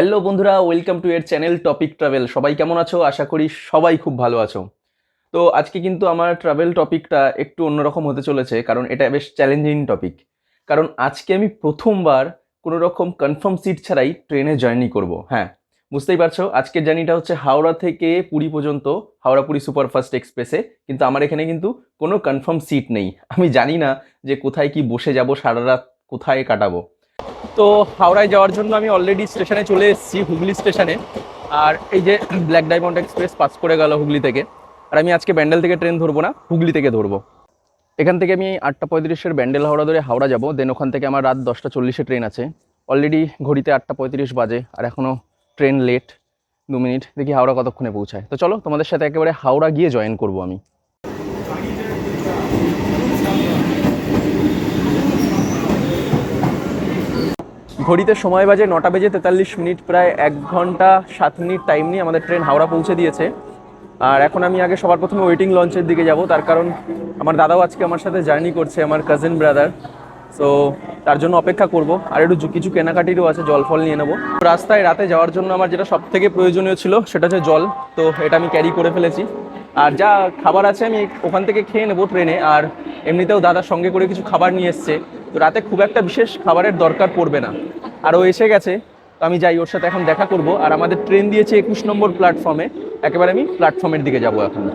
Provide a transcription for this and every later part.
Hello বন্ধুরা welcome to এর channel topic travel সবাই কেমন আছো? আশা করি সবাই খুব ভালো আছো। তো আজকে কিন্তু আমার ট্রাভেল টপিকটা একটু অন্যরকম হতে চলেছে, কারণ এটা বেশ চ্যালেঞ্জিং টপিক কারণ আজকে আমি প্রথমবার কোনো রকম কনফার্ম সিট ছাড়াই ট্রেনে জার্নি করব হ্যাঁ। বুঝতেই পারছ আজকের জার্নিটা হচ্ছে হাওড়া থেকে পুরী পর্যন্ত, হাওড়া পুরী সুপারফাস্ট এক্সপ্রেসে কিন্তু আমার এখানে কিন্তু কোনো কনফার্ম সিট নেই। আমি জানি না যে কোথায় কি বসে যাব সারা রাত কোথায় কাটাবো। তো হাওড়ায় যাওয়ার জন্য আমি অলরেডি স্টেশনে চলে এসেছি, হুগলি স্টেশনে। আর এই যে ব্ল্যাক ডায়মন্ড এক্সপ্রেস পাস করে গেল হুগলি থেকে। আর আমি আজকে ব্যান্ডেল থেকে ট্রেন ধরবো না, হুগলি থেকে ধরবো। এখান থেকে আমি আটটা পঁয়ত্রিশের ব্যান্ডেল হাওড়া ধরে হাওড়া যাব। দেন ওখান থেকে আমার রাত দশটা চল্লিশে ট্রেন আছে। অলরেডি ঘড়িতে আটটা পঁয়ত্রিশ বাজে, আর এখনও ট্রেন লেট দু মিনিট দেখি হাওড়া কতক্ষণে পৌঁছায়। তো চলো তোমাদের সাথে একেবারে হাওড়া গিয়ে জয়েন করব আমি। ঘড়িতে সময় বাজে নটা বেজে তেতাল্লিশ মিনিট, প্রায় এক ঘণ্টা সাত মিনিট টাইম নিয়ে আমাদের ট্রেন হাওড়া পৌঁছে দিয়েছে। আর এখন আমি আগে সবার প্রথমে ওয়েটিং লঞ্চের দিকে যাব, তার কারণ আমার দাদাও আজকে আমার সাথে জার্নি করছে, আমার কাজিন ব্রাদার সো তার জন্য অপেক্ষা করব, আর একটু কিছু কেনাকাটিরও আছে, জল ফল নিয়ে নেব। রাস্তায় রাতে যাওয়ার জন্য আমার যেটা সব থেকে প্রয়োজনীয় ছিল, সেটা হচ্ছে জল। তো, এটা আমি ক্যারি করে ফেলেছি। আর যা খাবার আছে, আমি ওখান থেকে খেয়ে নেব ট্রেনে। আর এমনিতেও দাদার সঙ্গে করে কিছু খাবার নিয়ে এসছে। তো রাতে খুব একটা বিশেষ খাবারের দরকার পড়বে না। আর ও এসে গেছে। তো আমি যাই, ওর সাথে এখন দেখা করব। আর আমাদের ট্রেন দিয়েছে একুশ নম্বর প্ল্যাটফর্মে একেবারে আমি প্ল্যাটফর্মের দিকে যাব এখন।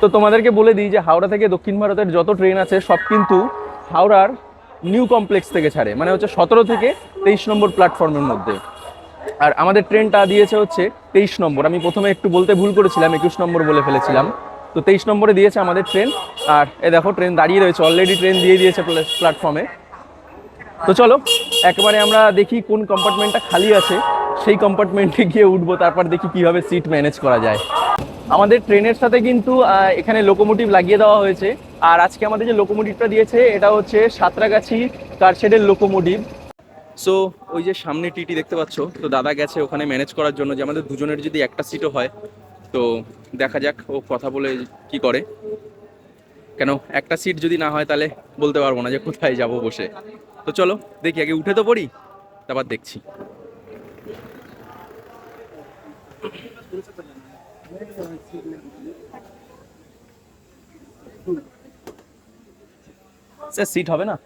তো তোমাদেরকে বলে দিই যে হাওড়া থেকে দক্ষিণ ভারতের যত ট্রেন আছে, সব কিন্তু হাওড়ার নিউ কমপ্লেক্স থেকে ছাড়ে। মানে হচ্ছে সতেরো থেকে তেইশ নম্বর প্ল্যাটফর্মের মধ্যে। আর আমাদের ট্রেনটা দিয়েছে হচ্ছে তেইশ নম্বর। আমি প্রথমে একটু বলতে ভুল করেছিলাম, একুশ নম্বর বলে ফেলেছিলাম। তো তেইশ নম্বরে দিয়েছে আমাদের ট্রেন। আর এ দেখো, ট্রেন দাঁড়িয়ে রয়েছে অলরেডি ট্রেন দিয়ে দিয়েছে প্ল্যাটফর্মে তো চলো, একবারে আমরা দেখি কোন কম্পার্টমেন্টটা খালি আছে। সেই কম্পার্টমেন্টে গিয়ে উঠবো, তারপর দেখি কীভাবে সিট ম্যানেজ করা যায়। আমাদের ট্রেনের সাথে কিন্তু এখানে লোকোমোটিভ লাগিয়ে দেওয়া হয়েছে। আর আজকে আমাদের যে লোকোমোটিভটা দিয়েছে, এটা হচ্ছে সাঁতরাগাছি কারশেডের লোকোমোটিভ সো ওই যে সামনে টিটি দেখতে পাচ্ছ, তো দাদা গেছে ওখানে ম্যানেজ করার জন্য যে আমাদের দুজনের যদি একটা সিটও হয় তো দেখা যাক ও কথা বলে কি করে। কেন একটা সিট যদি না হয় তাহলে বলতে পারব না যে কোথায় যাব বসে। তো চলো দেখি আগে উঠে তো পড়ি তারপর দেখছি। স্যার সিট হবে না?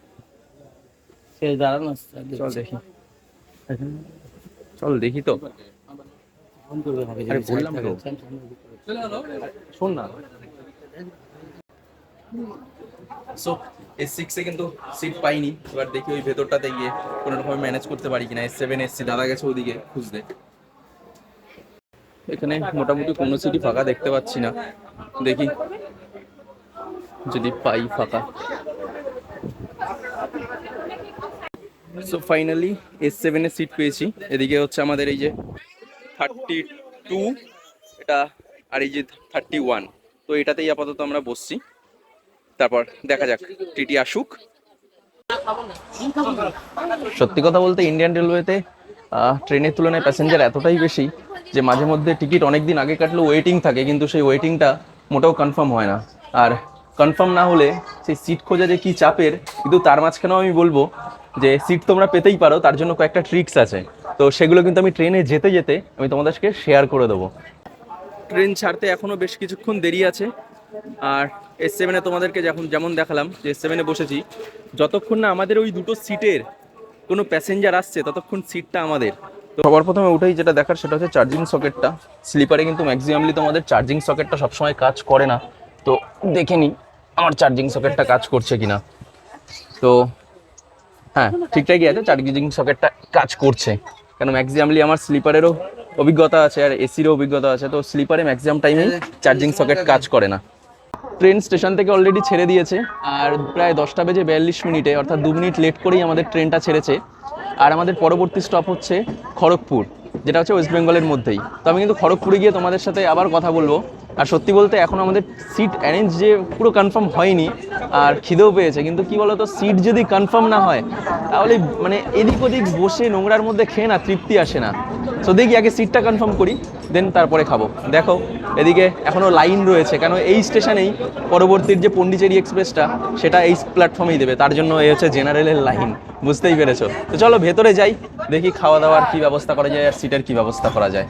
সে দাঁড়ানো চল দেখি। চল দেখি তো। আরে বললাম তো। শোন না। সো এস সিক্সে কিন্তু সিট পাইনি। এবার দেখি ওই ভেতরটাতে গিয়ে কোনো রকম ম্যানেজ করতে পারি কিনা। এস সেভেন এসছি দাদা গেছে ওদিকে খুঁজতে। এখানে মোটামুটি কোনো সিটই ফাঁকা দেখতে পাচ্ছি না। দেখি। যদি পাই ফাঁকা। সো ফাইনালি এস সেভেনের সিট পেয়েছি। এদিকে হচ্ছে আমাদের এই যে থার্টি টু, এটা আর এই যে থার্টি ওয়ান, তো এটাতেই আপাতত আমরা বসছি। তারপর দেখা যাক, টিটি আসুক। সত্যি কথা বলতে ইন্ডিয়ান রেলওয়েতে ট্রেনের তুলনায় প্যাসেঞ্জার এতটাই বেশি যে মাঝে মধ্যে টিকিট অনেক দিন আগে কাটলে ওয়েটিং থাকে, কিন্তু সেই ওয়েটিংটা মোটেও কনফার্ম হয় না। আর কনফার্ম না হলে সেই সিট খোঁজা যে কি চাপের, কিন্তু তার মাঝখানেও আমি বলব যে সিট তোমরা পেতেই পারো, তার জন্য কয়েকটা ট্রিক্স আছে। তো সেগুলো কিন্তু আমি ট্রেনে যেতে যেতে আমি তোমাদেরকে শেয়ার করে দেবো। ট্রেন ছাড়তে এখনও বেশ কিছুক্ষণ দেরি আছে। আর এস সেভেনে তোমাদেরকে যখন যেমন দেখালাম যে এস সেভেনে বসেছি, যতক্ষণ না আমাদের ওই দুটো সিটের কোনো প্যাসেঞ্জার আসছে, ততক্ষণ সিটটা আমাদের। তো সবার প্রথমে উঠেই যেটা দেখার সেটা হচ্ছে চার্জিং সকেটটা স্লিপারে কিন্তু ম্যাক্সিমামলি তোমাদের চার্জিং সকেটটা সবসময় কাজ করে না। তো দেখে নিই আমার চার্জিং সকেটটা কাজ করছে কিনা। তো হ্যাঁ ঠিকঠাকই আছে চার্জিং সকেটটা কাজ করছে। কেন ম্যাক্সিমামলি আমার স্লিপারেরও অভিজ্ঞতা আছে আর এসিরও অভিজ্ঞতা আছে। তো স্লিপারে ম্যাক্সিমাম টাইমে চার্জিং সকেট কাজ করে না। ট্রেন স্টেশন থেকে অলরেডি ছেড়ে দিয়েছে আর প্রায় দশটা বেজে বিয়াল্লিশ মিনিটে, অর্থাৎ দু মিনিট লেট করেই আমাদের ট্রেনটা ছেড়েছে। আর আমাদের পরবর্তী স্টপ হচ্ছে খড়গপুর। যেটা হচ্ছে ওয়েস্ট বেঙ্গলের মধ্যেই। তো আমি কিন্তু খড়গপুরে গিয়ে তোমাদের সাথে আবার কথা বলব। আর সত্যি বলতে এখন আমাদের সিট অ্যারেঞ্জ যে পুরো কনফার্ম হয়নি, আর খিদেও পেয়েছে। কিন্তু কি বলতো সিট যদি কনফার্ম না হয়, তাহলে মানে এদিক ওদিক বসে নোংরার মধ্যে খেয়ে না তৃপ্তি আসে না। সো দেখি আগে সিটটা কনফার্ম করি দেন তারপরে খাব। দেখো এদিকে এখনও লাইন রয়েছে, কেন এই স্টেশনেই পরবর্তীর যে পন্ডিচেরি এক্সপ্রেসটা, সেটা এই প্ল্যাটফর্মেই দেবে, তার জন্য এই হচ্ছে জেনারেলের লাইন, বুঝতেই পেরেছ। তো চলো ভেতরে যাই, দেখি খাওয়া দাওয়ার কি ব্যবস্থা করা যায় আর সিটের কী ব্যবস্থা করা যায়।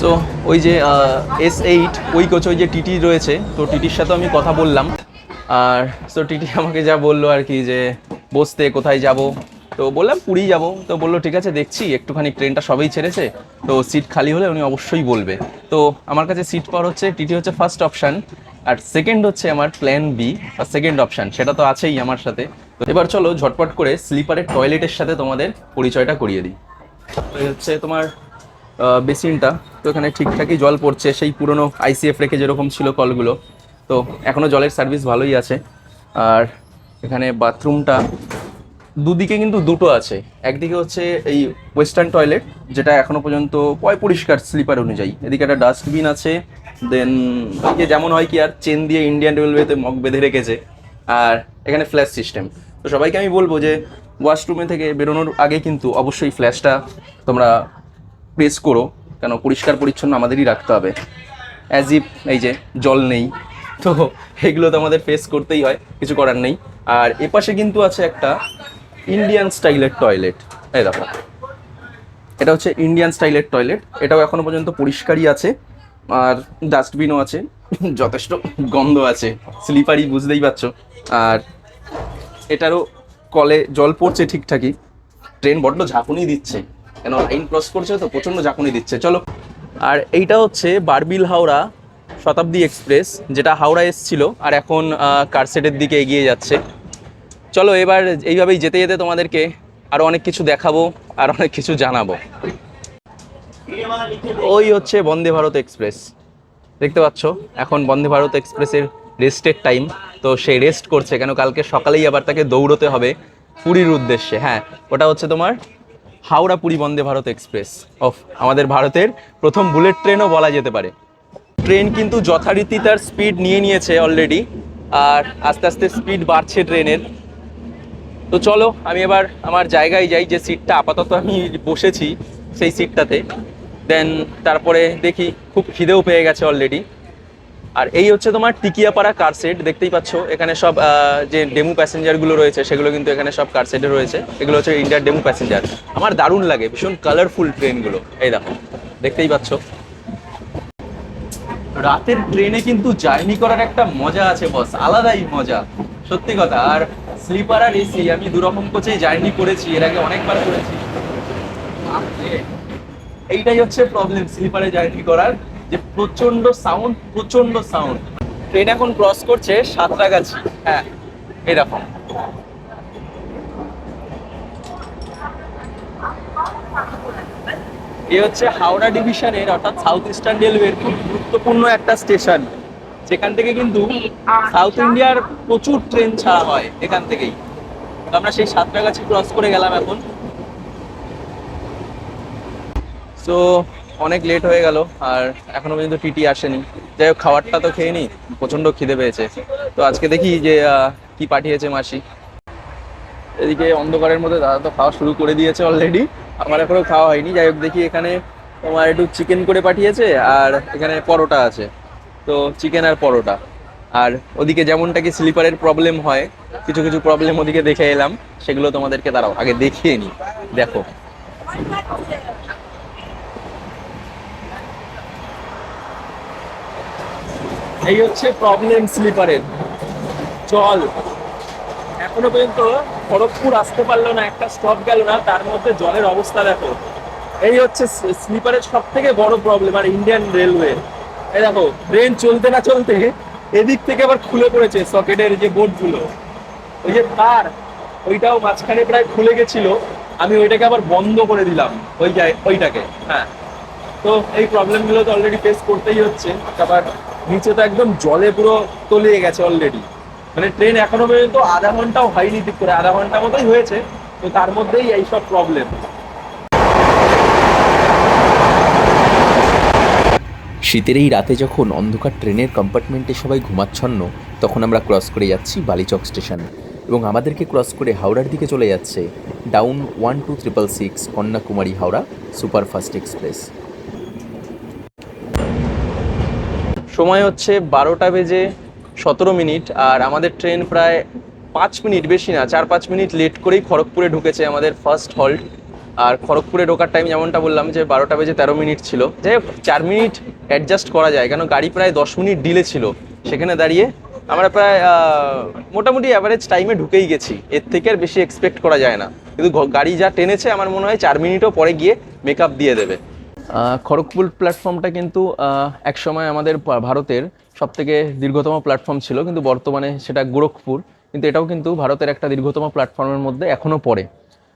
সো ওই যে এস এইট ওই কোচ, ওই যে টিটি রয়েছে, তো টিটির সাথে আমি কথা বললাম। আর সো টিটি আমাকে যা বলল আর কি যে, বসতে, কোথায় যাব তো বললাম পুরী যাব। তো বলল, ঠিক আছে, দেখছি। একটুখানি ট্রেনটা সবেই ছেড়েছে। তো সিট খালি হলে উনি অবশ্যই বলবে। তো আমার কাছে সিট পাওয়ার হচ্ছে টিটি হচ্ছে ফার্স্ট অপশান আর সেকেন্ড হচ্ছে আমার প্ল্যান বি আর সেকেন্ড অপশান সেটা তো আছেই আমার সাথে। তো এবার চলো, ঝটপট করে স্লিপারের টয়লেটের সাথে তোমাদের পরিচয়টা করিয়ে দিই। হচ্ছে তোমার বেসিনটা তো এখানে ঠিকঠাকই জল পড়ছে। সেই পুরনো আইসিএফ রেখে যেরকম ছিল কলগুলো। তো এখনও জলের সার্ভিস ভালোই আছে। আর এখানে বাথরুমটা দুদিকে কিন্তু দুটো আছে। একদিকে হচ্ছে এই ওয়েস্টার্ন টয়লেট যেটা এখনও পর্যন্ত পয় পরিষ্কার স্লিপার অনুযায়ী। এদিকে একটা ডাস্টবিন আছে দেন যে যেমন হয় কি আর চেন দিয়ে ইন্ডিয়ান রেলওয়েতে মগ বেঁধে রেখেছে, আর এখানে ফ্ল্যাশ সিস্টেম তো সবাইকে আমি বলব যে ওয়াশরুমে থেকে বেরোনোর আগে কিন্তু অবশ্যই ফ্ল্যাশটা তোমরা প্রেস করো, কেন পরিষ্কার পরিচ্ছন্ন আমাদেরই রাখতে হবে। অ্যাজ ইফ এই যে জল নেই, তো এগুলো তো আমাদের ফেস করতেই হয়, কিছু করার নেই। আর এপাশে কিন্তু আছে একটা ইন্ডিয়ান স্টাইলের টয়লেট এই দেখো। এটা হচ্ছে ইন্ডিয়ান স্টাইলের টয়লেট এটাও এখনও পর্যন্ত পরিষ্কারই আছে। আর ডাস্টবিনও আছে। যথেষ্ট গন্ধ আছে। স্লিপারই বুঝতেই পারছ। আর এটারও কলে জল পড়ছে ঠিকঠাকই। ট্রেন বড্ড ঝাঁকুনি দিচ্ছে। কেন? লাইন ক্রস করছে তো, প্রচণ্ড ঝাঁকুনি দিচ্ছে। চলো। আর এইটা হচ্ছে বারবিল হাওড়া শতাব্দী এক্সপ্রেস, যেটা হাওড়া এসছিল। আর এখন কারসেটের দিকে এগিয়ে যাচ্ছে। চলো এবার এইভাবেই যেতে যেতে তোমাদেরকে আরও অনেক কিছু দেখাবো, আর অনেক কিছু জানাব। ওই হচ্ছে বন্দে ভারত এক্সপ্রেস। দেখতে পাচ্ছ, এখন বন্দে ভারত এক্সপ্রেসের রেস্টের টাইম। তো সে রেস্ট করছে কেন? কালকে সকালেই আবার তাকে দৌড়তে হবে পুরীর উদ্দেশ্যে। হ্যাঁ ওটা হচ্ছে তোমার হাওড়া পুরী বন্দে ভারত এক্সপ্রেস অফ আমাদের ভারতের প্রথম বুলেট ট্রেনও বলা যেতে পারে। ট্রেন কিন্তু যথারীতি তার স্পিড নিয়ে নিয়েছে অলরেডি আর আস্তে আস্তে স্পিড বাড়ছে ট্রেনের। তো চলো, আমি এবার আমার জায়গায় যাই, যে সিটটা আপাতত আমি বসেছি সেই সিটটাতে দেন তারপরে দেখি খুব খিদেও পেয়ে গেছে অলরেডি আর এই হচ্ছে তোমার টিকিয়াপাড়া কার সেট দেখতেই পাচ্ছ, এখানে সব যে ডেমু প্যাসেঞ্জারগুলো রয়েছে, সেগুলো কিন্তু এখানে সব কার সেটে রয়েছে। এগুলো হচ্ছে ইন্ডিয়ার ডেমু প্যাসেঞ্জার আমার দারুণ লাগে, ভীষণ কালারফুল ট্রেনগুলো এই দেখো, দেখতেই পাচ্ছ। রাতের ট্রেনে কিন্তু জার্নি করার একটা মজা আছে বস আলাদাই মজা। সত্যি কথা। আর স্লিপার আর এসি, আমি দুরকম কোচেই জার্নি করেছি, এর আগে অনেকবার করেছি। এইটাই হচ্ছে প্রবলেম স্লিপারে জার্নি করার যে প্রচণ্ড সাউন্ড প্রচণ্ড সাউন্ড ট্রেন এখন ক্রস করছে সাঁতরাগাছি। হ্যাঁ এরকম। এ হচ্ছে হাওড়া ডিভিশনের অর্থাৎ সাউথ ইস্টার্ন রেলওয়ের খুব গুরুত্বপূর্ণ একটা স্টেশন যেখান থেকে কিন্তু সাউথ ইন্ডিয়ার প্রচুর ট্রেন ছাড়া হয় এখান থেকেই। আমরা সেই সাতটাগাছি ক্রস করে গেলাম এখন। সো অনেক লেট হয়ে গেল আর এখনও পর্যন্ত টিটি আসেনি। যাই হোক, খাবারটা তো খেয়ে নি প্রচণ্ড খিদে পেয়েছে। তো আজকে দেখি যে কি পাঠিয়েছে মাসি। এদিকে অন্ধকারের মধ্যে দাদা তো খাওয়া শুরু করে দিয়েছে অলরেডি আমার এখনও খাওয়া হয়নি। যাই হোক, দেখি এখানে তোমার একটু চিকেন করে পাঠিয়েছে আর এখানে পরোটা আছে। তো চিকেন আর পরোটা। আর ওদিকে যেমনটা কি স্লিপারের প্রবলেম হয়, কিছু কিছু প্রবলেম ওদিকে দেখে এলাম, সেগুলো তোমাদেরকে দাঁড়াও, আগে দেখিয়ে নি। দেখো। এই হচ্ছে প্রবলেম স্লিপারের জল এখনও পর্যন্ত খড়গপুর আসতে পারল না, একটা স্টপ গেল না, তার মধ্যে জলের অবস্থা দেখো। এই হচ্ছে স্লিপারের সব থেকে বড় প্রবলেম আর ইন্ডিয়ান রেলওয়ে এই দেখো ট্রেন চলতে না চলতে এদিক থেকে আবার খুলে পড়েছে সকেটের যে বোর্ডগুলো ওই যে তার, ওইটাও মাঝখানে প্রায় খুলে গেছিল। আমি ওইটাকে আবার বন্ধ করে দিলাম, ওই ওইটাকে হ্যাঁ। তো এই প্রবলেমগুলো তো অলরেডি ফেস করতেই হচ্ছে, আবার নিচে তো একদম জলে পুরো তলিয়ে গেছে অলরেডি মানে ট্রেন এখনও পর্যন্ত আধা ঘন্টাও হয়নি ঠিক করে, আধা ঘণ্টা মতোই হয়েছে। তো তার মধ্যেই এইসব প্রবলেম শীতের এই রাতে যখন অন্ধকার ট্রেনের কম্পার্টমেন্টে সবাই ঘুমাচ্ছন্ন, তখন আমরা ক্রস করে যাচ্ছি বালিচক স্টেশন এবং আমাদেরকে ক্রস করে হাওড়ার দিকে চলে যাচ্ছে down one two triple six Kanyakumari Howrah superfast express. সময় হচ্ছে বারোটা বেজে সতেরো মিনিট আর আমাদের ট্রেন প্রায় পাঁচ মিনিট, বেশি না, চার পাঁচ মিনিট লেট করেই খড়গপুরে ঢুকেছে আমাদের ফার্স্ট হল্ট। আর খড়গপুরে ঢোকার টাইম যেমনটা বললাম যে বারোটা বেজে তেরো মিনিট ছিল। যে চার মিনিট অ্যাডজাস্ট করা যায়, কেন গাড়ি প্রায় দশ মিনিট ডিলে ছিল। সেখানে দাঁড়িয়ে আমরা প্রায় মোটামুটি অ্যাভারেজ টাইমে ঢুকেই গেছি। এর থেকে আর বেশি এক্সপেক্ট করা যায় না। কিন্তু গাড়ি যা টেনেছে, আমার মনে হয় চার মিনিটও পরে গিয়ে মেকআপ দিয়ে দেবে। খড়গপুর প্ল্যাটফর্মটা কিন্তু একসময় আমাদের ভারতের সব থেকে দীর্ঘতম প্ল্যাটফর্ম ছিল। কিন্তু বর্তমানে সেটা গোরখপুর। কিন্তু এটাও কিন্তু ভারতের একটা দীর্ঘতম প্ল্যাটফর্মের মধ্যে এখনও পড়ে।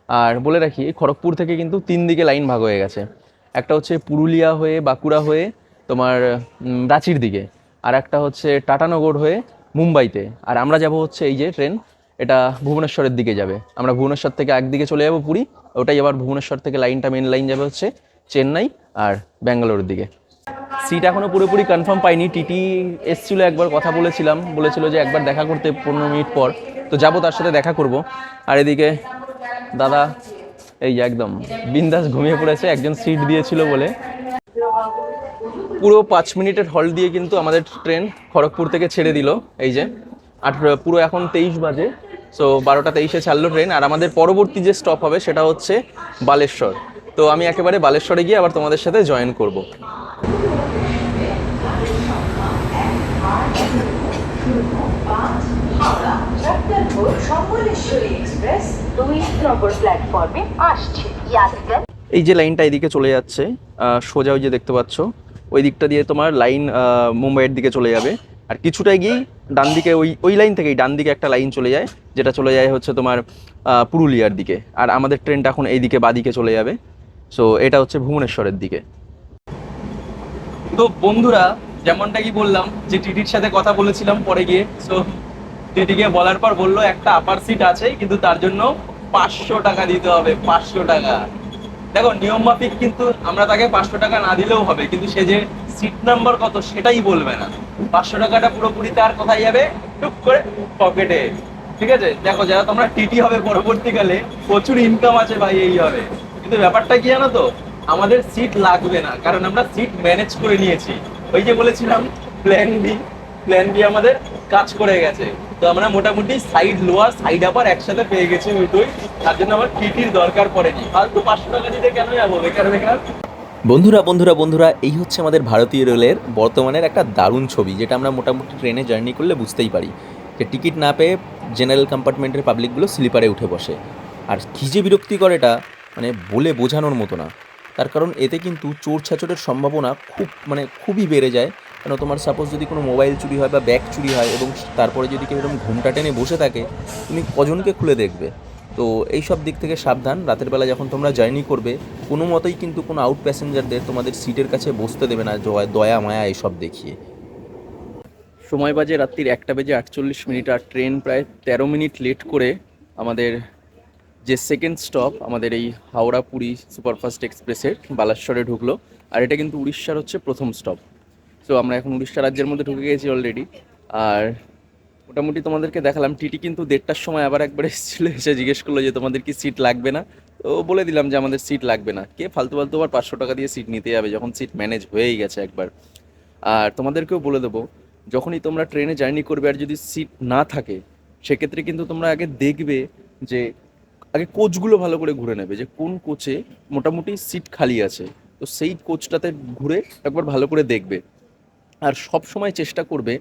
আর বলে রাখি, খড়গপুর থেকে কিন্তু তিন দিকে লাইন ভাগ হয়ে গেছে। একটা হচ্ছে পুরুলিয়া হয়ে, বাঁকুড়া হয়ে, তোমার রাঁচির দিকে। আর একটা হচ্ছে টাটানগর হয়ে, মুম্বাইতে। আর আমরা যাব হচ্ছে এই যে ট্রেন, এটা ভুবনেশ্বরের দিকে যাবে। আমরা ভুবনেশ্বর থেকে একদিকে চলে যাব পুরী, ওটাই আবার ভুবনেশ্বর থেকে লাইনটা মেন লাইন যাবে হচ্ছে চেন্নাই আর ব্যাঙ্গালোরের দিকে। সিট এখনও পুরোপুরি কনফার্ম পাইনি। টিটি এসছিল একবার, কথা বলেছিলাম। বলেছিল যে একবার দেখা করতে পনেরো মিনিট পর। তো যাব তার সাথে দেখা করব। আর এদিকে দাদা, এই একদম, বিন্দাস ঘুমিয়ে পড়েছে, একজন সিট দিয়েছিল বলে। পুরো পাঁচ মিনিটের হল দিয়ে কিন্তু আমাদের ট্রেন খড়গপুর থেকে ছেড়ে দিল, এই যে। আর পুরো এখন তেইশ বাজে সো বারোটা তেইশে ছাড়লো ট্রেন। আর আমাদের পরবর্তী যে স্টপ হবে, সেটা হচ্ছে বালেশ্বর। তো আমি একেবারে বালেশ্বরে গিয়ে আবার তোমাদের সাথে জয়েন করব। চক্রপুর সম্বলেশ্বরী এক্সপ্রেস দুই নম্বর প্ল্যাটফর্মে আসছে যাত্রীগণ এই যে লাইনটা এদিকে চলে যাচ্ছে আহ, সোজা ওই যে দেখতে পাচ্ছ ওই দিকটা দিয়ে তোমার লাইন আহ, মুম্বাইয়ের দিকে চলে যাবে। আর কিছুটা গিয়েই ডান দিকে ওই ওই লাইন থেকেই ডান দিকে একটা লাইন চলে যায় যেটা চলে যায় হচ্ছে তোমার আহ, পুরুলিয়ার দিকে। আর আমাদের ট্রেনটা এখন এই দিকে বাদিকে চলে যাবে। সো এটা হচ্ছে ভুবনেশ্বরের দিকে। তো বন্ধুরা যেমনটা কি বললাম যে টিটির সাথে কথা বলেছিলাম পরে গিয়ে সো টিটিকে বলার পর বলল, একটা আপার সিট আছে কিন্তু তার জন্য পাঁচশো টাকা দিতে হবে, পাঁচশো টাকা। দেখো, নিয়ম মাফিক কিন্তু আমরা তাকে পাঁচশো টাকা না দিলেও হবে, কিন্তু সে যে সিট নাম্বার কত সেটাই বলবে না। পাঁচশো টাকাটা পুরোপুরি তার কোথায় যাবে, টুক করে পকেটে। ঠিক আছে? দেখো, যারা তোমরা টিটি হবে পরবর্তীকালে, প্রচুর ইনকাম আছে ভাই, এই হবে। কিন্তু ব্যাপারটা কি জানো তো? আমাদের সিট লাগবে না, কারণ আমরা সিট ম্যানেজ করে নিয়েছি। ওই যে বলেছিলাম প্ল্যান বি প্ল্যান বি আমাদের কাজ করে গেছে। তো আমরা মোটামুটি সাইড লোয়ার সাইড আপার একসাথে পেয়ে গেছি তার জন্য আমার টিটির দরকার পড়েনি। ফালতু পাঁচশো টাকা দিতে কেন যাব? বেকার বেকার। বন্ধুরা বন্ধুরা বন্ধুরা, এই হচ্ছে আমাদের ভারতীয় রেলের বর্তমানের একটা দারুণ ছবি, যেটা আমরা মোটামুটি ট্রেনে জার্নি করলে বুঝতেই পারি। যে টিকিট না পেয়ে জেনারেল কম্পার্টমেন্টের পাবলিকগুলো স্লিপারে উঠে বসে। আর কী যে বিরক্তিকর এটা মানে বলে বোঝানোর মতো না। তার কারণ এতে কিন্তু চোর ছাচরের সম্ভাবনা খুব মানে খুবই বেড়ে যায়। কেন তোমার সাপোজ যদি কোনো মোবাইল চুরি হয় বা ব্যাগ চুরি হয় এবং তারপরে যদি কেউ এরকম ঘুমটা টেনে বসে থাকে, তুমি কজনকে খুলে দেখবে? তো এই সব দিক থেকে সাবধান। রাতের বেলা যখন তোমরা জার্নি করবে, কোনো মতেই কিন্তু কোনো আউট প্যাসেঞ্জারদের তোমাদের সিটের কাছে বসতে দেবে না, দয়া মায়া এসব দেখিয়ে। সময় বাজে রাত্রির একটা বেজে আটচল্লিশ মিনিট, আর ট্রেন প্রায় তেরো মিনিট লেট করে আমাদের যে সেকেন্ড স্টপ আমাদের এই হাওড়া পুরী সুপারফাস্ট এক্সপ্রেসের বালাশ্বরে ঢুকলো। আর এটা কিন্তু উড়িষ্যার হচ্ছে প্রথম স্টপ সো আমরা এখন উড়িষ্যা রাজ্যের মধ্যে ঢুকে গেছি অলরেডি আর মোটামুটি তোমাদেরকে দেখালাম, টিটি কিন্তু দেড়টার সময় আবার একবার এসেছিল, এসে জিজ্ঞেস করল যে তোমাদের কি সিট লাগবে না? তো বলে দিলাম যে আমাদের সিট লাগবে না। কে ফালতু ফালতু আবার পাঁচশো টাকা দিয়ে সিট নিতে যাবে যখন সিট ম্যানেজ হয়েই গেছে একবার। আর তোমাদেরকেও বলে দেবো, যখনই তোমরা ট্রেনে জার্নি করবে আর যদি সিট না থাকে, সেক্ষেত্রে কিন্তু তোমরা আগে দেখবে যে, আগে কোচগুলো ভালো করে ঘুরে নেবে যে কোন কোচে মোটামুটি সিট খালি আছে। তো সেই কোচটাতে ঘুরে একবার ভালো করে দেখবে। আর সব সময় চেষ্টা করবে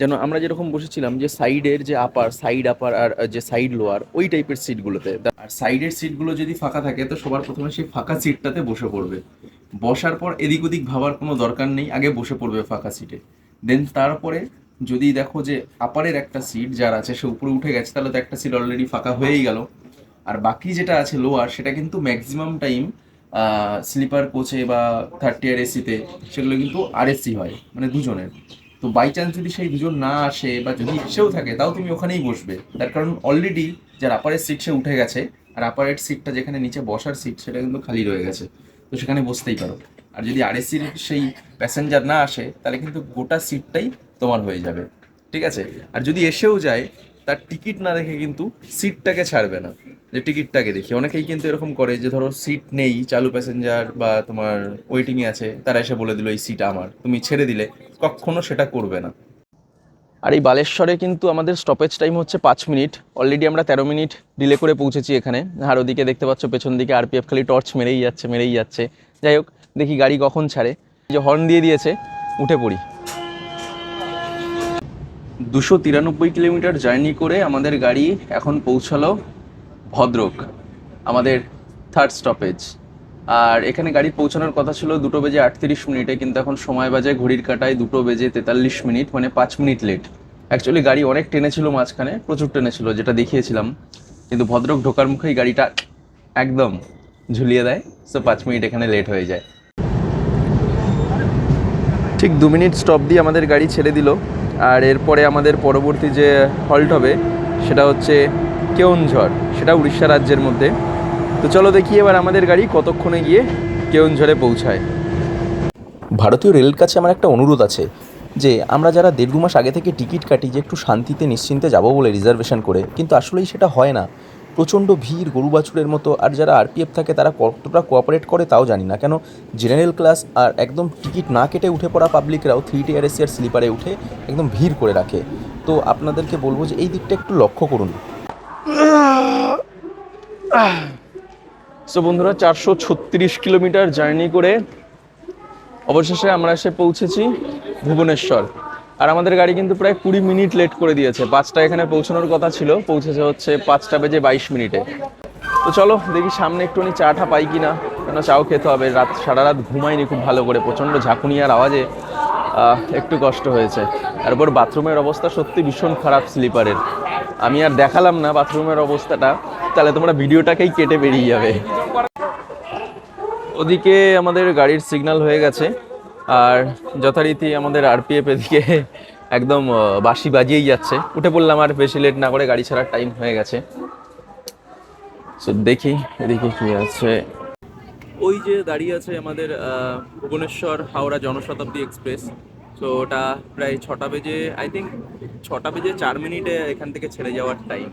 যেন আমরা যেরকম বসেছিলাম যে সাইডের যে আপার সাইড আপার আর যে সাইড লোয়ার ওই টাইপের সিটগুলোতে আর সাইডের সিটগুলো যদি ফাঁকা থাকে, তো সবার প্রথমে সেই ফাঁকা সিটটাতে বসে পড়বে। বসার পর এদিক ওদিক ভাবার কোনো দরকার নেই, আগে বসে পড়বে ফাঁকা সিটে দেন তারপরে যদি দেখো যে আপারের একটা সিট যার আছে, সে উপরে উঠে গেছে, তাহলে তো একটা সিট অলরেডি ফাঁকা হয়েই গেল। আর বাকি যেটা আছে লোয়ার সেটা কিন্তু ম্যাক্সিমাম টাইম স্লিপার কোচে বা থার্ড টিয়ার এসিতে সেগুলো কিন্তু আরএসসি হয় মানে দুজনের। তো বাই চান্স যদি সেই দুজন না আসে বা যদি এসেও থাকে, তাও তুমি ওখানেই বসবে। তার কারণ অলরেডি যার আপারের সিট সে উঠে গেছে, আর আপারের সিটটা যেখানে নিচে বসার সিট সেটা কিন্তু খালি রয়ে গেছে। তো সেখানে বসতেই পারো। আর যদি আরএসির সেই প্যাসেঞ্জার না আসে, তাহলে কিন্তু গোটা সিটটাই তোমার হয়ে যাবে। ঠিক আছে? আর যদি এসেও যায়, তার টিকিট না দেখে কিন্তু সিটটাকে ছাড়বে না। যে টিকিটটাকে দেখি। অনেকেই কিন্তু এরকম করে যে ধরো সিট নেই চালু প্যাসেঞ্জার বা তোমার ওয়েটিংয়ে আছে তারা এসে বলে দিল এই সিট আমার তুমি ছেড়ে দিলে। কখনো সেটা করবে না। আর এই বালেশ্বরে কিন্তু আমাদের স্টপেজ টাইম হচ্ছে পাঁচ মিনিট। অলরেডি আমরা তেরো মিনিট ডিলে করে পৌঁছেছি এখানে। আর ওদিকে দেখতে পাচ্ছ পেছন দিকে আরপিএফ খালি টর্চ মেরেই যাচ্ছে মেরেই যাচ্ছে। যাই হোক দেখি গাড়ি কখন ছাড়ে। এই যে হর্ন দিয়ে দিয়েছে উঠে পড়ি। দুশো তিরানব্বই কিলোমিটার জার্নি করে আমাদের গাড়ি এখন পৌঁছালো ভদ্রক, আমাদের থার্ড স্টপেজ আর এখানে গাড়ি পৌঁছানোর কথা ছিল দুটো বেজে আটত্রিশ মিনিটে, কিন্তু এখন সময় বাজে ঘড়ির কাটায় দুটো বেজে তেতাল্লিশ মিনিট মানে পাঁচ মিনিট লেট অ্যাকচুয়ালি গাড়ি অনেক টেনেছিল মাঝখানে, প্রচুর টেনেছিল যেটা দেখিয়েছিলাম। কিন্তু ভদ্রক ঢোকার মুখেই গাড়িটা একদম ঝুলিয়ে দেয় সো পাঁচ মিনিট এখানে লেট হয়ে যায়। ঠিক দু মিনিট স্টপ দিয়ে আমাদের গাড়ি ছেড়ে দিল, আর এরপরে আমাদের পরবর্তী যে হল্ট হবে, সেটা হচ্ছে কেওনঝড়, সেটা উড়িষ্যা রাজ্যের মধ্যে। তো চলো দেখি এবার আমাদের গাড়ি কতক্ষণে গিয়ে কেওনঝড়ে পৌঁছায়। ভারতীয় রেলের কাছে আমার একটা অনুরোধ আছে, যে আমরা যারা দেড় মাস আগে থেকে টিকিট কাটি যে একটু শান্তিতে, নিশ্চিন্তে যাব বলে রিজার্ভেশন করে, কিন্তু আসলেই সেটা হয় না। প্রচণ্ড ভিড়, গরু বাছুরের মতো, আর যারা আরপিএফ থাকে তারা কতটা কোঅপারেট করে তাও জানি না। কেন? জেনারেল ক্লাস আর একদম টিকিট না কেটে উঠে পড়া পাবলিকরাও থ্রি টিয়ার এসি আর স্লিপারে উঠে একদম ভিড় করে রাখে। তো আপনাদেরকে বলব যে এই দিকটা একটু লক্ষ্য করুন। সো বন্ধুরা, চারশো ছত্রিশ কিলোমিটার জার্নি করে অবশেষে আমরা এসে পৌঁছেছি ভুবনেশ্বর। আর আমাদের গাড়ি কিন্তু প্রায় কুড়ি মিনিট লেট করে দিয়েছে। পাঁচটা এখানে পৌঁছানোর কথা ছিল, পৌঁছেছে হচ্ছে পাঁচটা বেজে বাইশ মিনিটে। তো চলো, দেখি সামনে একটুখানি চাটা পাই কি না কেন, চাও খেতে হবে। রাত, সারা রাত ঘুমাইনি খুব ভালো করে, প্রচণ্ড ঝাঁকুনি আর আওয়াজে। একটু কষ্ট হয়েছে। তারপর বাথরুমের অবস্থা সত্যি ভীষণ খারাপ স্লিপারের। আমি আর দেখালাম না বাথরুমের অবস্থাটা। তাহলে তোমরা ভিডিওটাকেই কেটে বেরিয়ে যাবে। ওদিকে আমাদের গাড়ির সিগন্যাল হয়ে গেছে। আর যথারীতি আমাদের আরপিএফ এদিকে একদম বাঁশি বাজিয়েই যাচ্ছে। উঠে পড়লাম আর বেশি লেট না করে গাড়ি ছাড়ার টাইম হয়ে গেছে। সো দেখি এদিকে কি আছে। ওই যে দাঁড়িয়ে আছে আমাদের ভুবনেশ্বর হাওড়া জনশতাব্দী এক্সপ্রেস। তো ওটা প্রায় ছটা বেজে আই থিঙ্ক ছটা বেজে চার মিনিটে এখান থেকে ছেড়ে যাওয়ার টাইম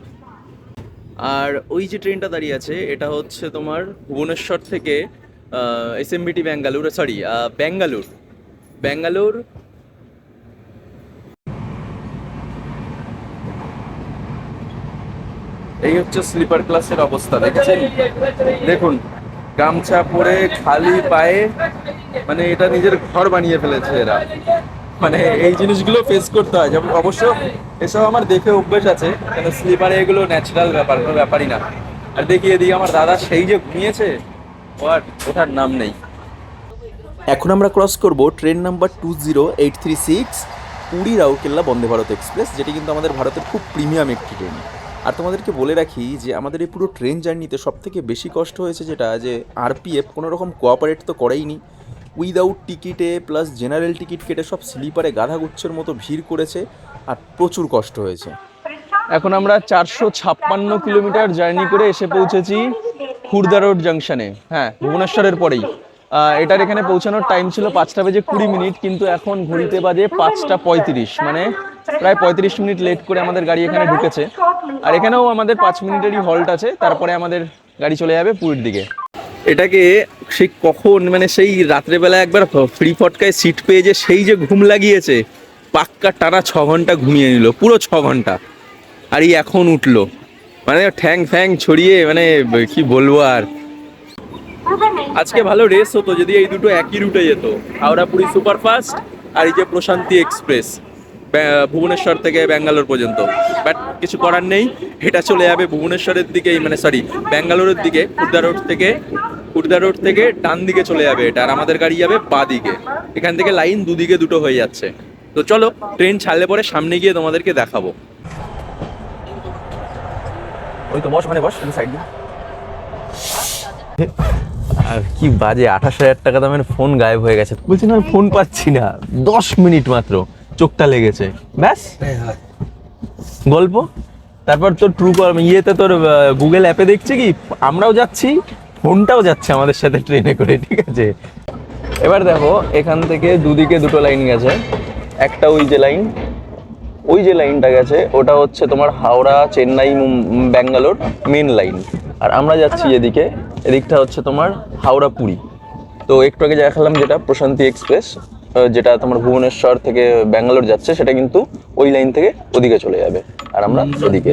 আর ওই যে ট্রেনটা দাঁড়িয়ে আছে, এটা হচ্ছে তোমার ভুবনেশ্বর থেকে এস এম বিটি ব্যাঙ্গালোর সরি ব্যাঙ্গালোর ব্যাঙ্গালোর এই হচ্ছে স্লিপার ক্লাসের অবস্থা, দেখেছেন? দেখুন গামছা পরে খালি পায়ে মানে এটা নিজের ঘর বানিয়ে ফেলেছে এরা। মানে এই জিনিসগুলো ফেস করতে হয়। যেমন অবশ্য এসব আমার দেখে অভ্যেস আছে, কেন স্লিপারে এগুলো ন্যাচারাল ব্যাপার, কোনো ব্যাপারই না। আর দেখি এদিকে আমার দাদা সেই যে ঘুমিয়েছে ও আর ওঠার নাম নেই। এখন আমরা ক্রস করব train number two zero eight three six Puri Rourkela Vande Bharat express যেটি কিন্তু আমাদের ভারতের খুব প্রিমিয়াম একটি ট্রেন আর তোমাদেরকে বলে রাখি যে আমাদের এই পুরো ট্রেন জার্নিতে সব থেকে বেশি কষ্ট হয়েছে যেটা যে আরপিএফ কোনো রকম কোঅপারেট তো করেইনি। উইদাউট টিকিটে প্লাস জেনারেল টিকিট কেটে সব স্লিপারে গাধা গাধাগুচ্ছের মতো ভিড় করেছে আর প্রচুর কষ্ট হয়েছে। এখন আমরা চারশো ছাপ্পান্ন কিলোমিটার জার্নি করে এসে পৌঁছেছি খুর্দা রোড জাংশনে হ্যাঁ ভুবনেশ্বরের পরেই। এটার এখানে পৌঁছানোর টাইম ছিল পাঁচটা বেজে কুড়ি মিনিট, কিন্তু এখন ঘড়িতে বাজে পাঁচটা পঁয়ত্রিশ। মানে প্রায় পঁয়ত্রিশ মিনিট লেট করে আমাদের গাড়ি এখানে ঢুকেছে। আর এখানেও আমাদের পাঁচ মিনিটেরই হল্ট আছে। তারপরে আমাদের গাড়ি চলে যাবে পুরীর দিকে। এটাকে সেই কখন মানে সেই রাত্রেবেলা একবার ফ্রি ফটকায় সিট পেয়ে যে সেই যে ঘুম লাগিয়েছে, পাক্কা টানা ছ ঘণ্টা ঘুমিয়ে নিল, পুরো ছ ঘণ্টা। আর এই এখন উঠল। মানে ঠ্যাং ফ্যাং ছড়িয়ে মানে কি বলব আর। আজকে ভালো রেস হতো, যদি এই দুটো একই রুটে যেত। হাওড়া পুরী সুপারফাস্ট আর এই যে প্রশান্তি এক্সপ্রেস। ভুবনেশ্বর থেকে ব্যাঙ্গালোর পর্যন্ত। বাট কিছু করার নেই, এটা চলে যাবে ভুবনেশ্বরের দিকেই মানে সরি ব্যাঙ্গালোরের দিকে খুর্দা রোড থেকে খুর্দা রোড থেকে ডান দিকে চলে যাবে এটা, আর আমাদের গাড়ি যাবে বা দিকে। এখান থেকে লাইন দুদিকে দুটো হয়ে যাচ্ছে। তো চলো ট্রেন ছাড়লে পরে সামনে গিয়ে তোমাদেরকে দেখাবো। ওই তো বস মানে বস সাইড আর কি বাজে, আঠাশ হাজার টাকা দামের ফোন গায়েব হয়ে গেছে। বলছি না ফোন পাচ্ছি না, দশ মিনিট মাত্র। চোখটা লেগেছে। ব্যাস। গল্প। তারপর তোর ট্রু কর ইয়েতে তোর গুগল অ্যাপে দেখছি কি? আমরাও যাচ্ছি, ফোনটাও যাচ্ছে আমাদের সাথে ট্রেনে করে, ঠিক আছে? এবার দেখো, এখান থেকে দুদিকে দুটো লাইন গেছে। একটা ওই যে লাইন ওই যে লাইনটা গেছে, ওটা হচ্ছে তোমার হাওড়া, চেন্নাই ব্যাঙ্গালোর মেন লাইন আর আমরা যাচ্ছি এদিকে, এদিকটা হচ্ছে তোমার হাওড়া পুরী তো একটু আগে দেখালাম যেটা, প্রশান্তি এক্সপ্রেস যেটা তোমার ভুবনেশ্বর থেকে ব্যাঙ্গালোর যাচ্ছে সেটা কিন্তু ওই লাইন থেকে ওদিকে চলে যাবে। আর আমরা ওদিকে।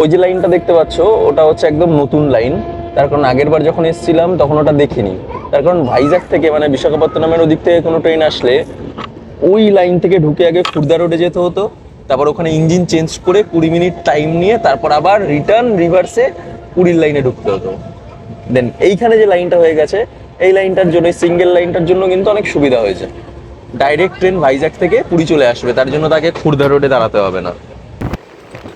ওই যে লাইনটা দেখতে পাচ্ছ ওটা হচ্ছে একদম নতুন লাইন তার কারণ আগের বার যখন এসেছিলাম তখন ওটা দেখিনি। তার কারণ ভাইজাগ থেকে মানে বিশাখাপত্তনমের ওদিক থেকে কোনো ট্রেন আসলে ওই লাইন থেকে ঢুকে আগে খুর্দা রোডে যেতে হতো। তারপর ওখানে ইঞ্জিন চেঞ্জ করে কুড়ি মিনিট টাইম নিয়ে তারপর আবার রিটার্ন রিভার্সে পুরীর লাইনে ঢুকতে হতো। দেন এইখানে যে লাইনটা হয়ে গেছে এই লাইনটার জন্য সিঙ্গেল লাইনটার জন্য কিন্তু অনেক সুবিধা হয়েছে। ডাইরেক্ট ট্রেন ভাইজাগ থেকে পুরী চলে আসবে তার জন্য তাকে খুর্দা রোডে দাঁড়াতে হবে না।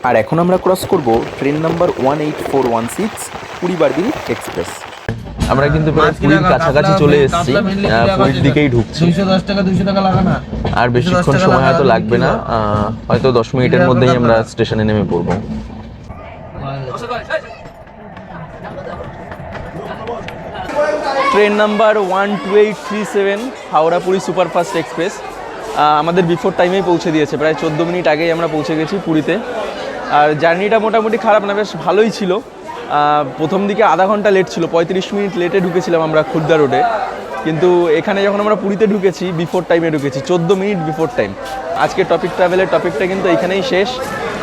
আর এখন আমরা ক্রস করব train number one eight four one six Puri Barbil express আমরা কিন্তু প্রায় পুরীর কাছাকাছি চলে এসেছি পুরীর দিকেই ঢুকছি। দুইশো দশ টাকা দুইশো টাকা লাগা না। আর বেশিক্ষণ সময় হয়তো লাগবে না। আহ, হয়তো দশ মিনিটের মধ্যেই আমরা স্টেশনে নেমে পড়ব। Train number one two eight three seven Howrah Puri superfast express. আমাদের বিফোর টাইমেই পৌঁছে দিয়েছে, প্রায় চোদ্দ মিনিট আগেই আমরা পৌঁছে গেছি পুরীতে। আর জার্নিটা মোটামুটি খারাপ না, বেশ ভালোই ছিল। প্রথম দিকে আধা ঘণ্টা লেট ছিল, পঁয়ত্রিশ মিনিট লেটে ঢুকেছিলাম আমরা খুর্দা রোডে। কিন্তু এখানে যখন আমরা পুরীতে ঢুকেছি, বিফোর টাইমে ঢুকেছি, চোদ্দ মিনিট বিফোর টাইম। আজকে টপিক ট্রাভেলের টপিকটা কিন্তু এখানেই শেষ।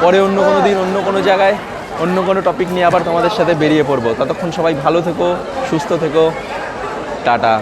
পরে অন্য কোনো দিন, অন্য কোনো জায়গায়, অন্য কোনো টপিক নিয়ে আবার তোমাদের সাথে বেরিয়ে পড়ব। ততক্ষণ সবাই ভালো থেকো, সুস্থ থেকো। টাটা।